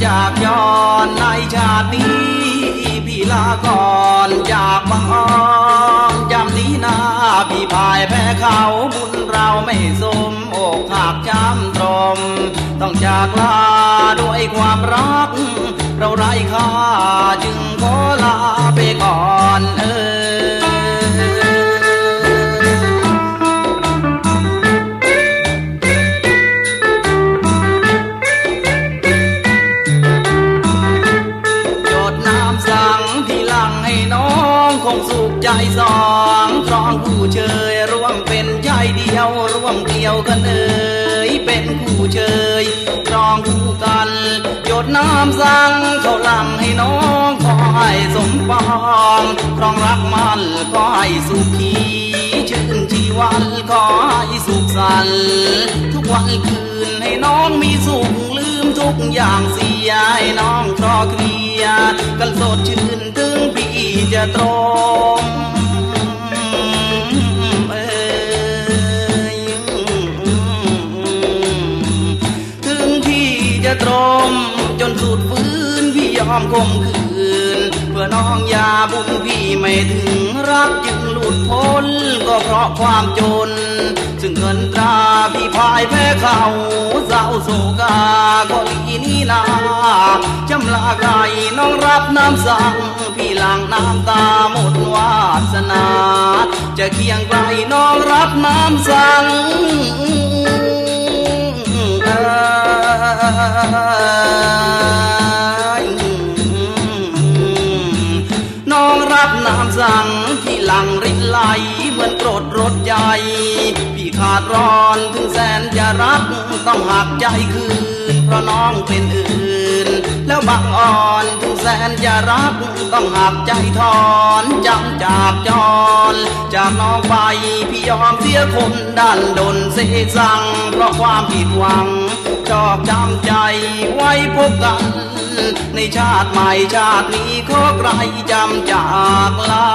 อยากย้อนในชาตินี้ พี่ลาก่อนอยากมาองอนจำนี้นาพี่พายแพ้เขาบุญเราไม่สมอกหักจำตรม ต้องจากลาด้วยความรัก เราไร้ค่าจึง คงสุขใจสองครองคู่เชยร่วมเป็นใจเดียว ร่วมเกี่ยวกันเอ่ยเป็นคู่เชยครองคู่กัน หยดน้ำสังเขาลังให้น้องขอให้สมปองครองรักมันขอให้สุขีชื่นชีวันขอให้สุขสันทุกวันคืนให้น้องมีสุขลืมทุกอย่างเสียให้น้องคลอเคลียกันสดชื่น จะตรงเอยถึงพี่จะตรมจนสุดฟื้นพี่ยอมคมคืน เพื่อน้องยาบุญพี่ไม่ถึงรักจึงหลุดพ้นก็เพราะความจน ซึ่งเงินตราพี่พายแพ้เขาเศร้าโศกาก็ลีนี่นาจำลาไกลน้องรับน้ำสั่ง พี่หลังน้ำตาหมดวาสนา จะเคียงไกลน้องรับน้ำสั่งน้องรับน้ำสั่งที่หลังรินไหลเหมือนโกรธรถใหญ่พี่ขาดร้อนถึงแสนจะรักต้องหักใจคืนเพราะน้องเป็นอื่น แล้วบางอ่อนถึงแสนจะรักต้องหักใจถอนจำจากจร จากน้องไปพี่ยอมเสียคนดันดนเสสังเพราะความผิดหวังจอกจำใจไว้พบกัน ในชาติใหม่ชาตินี้ขอใครจำจากลา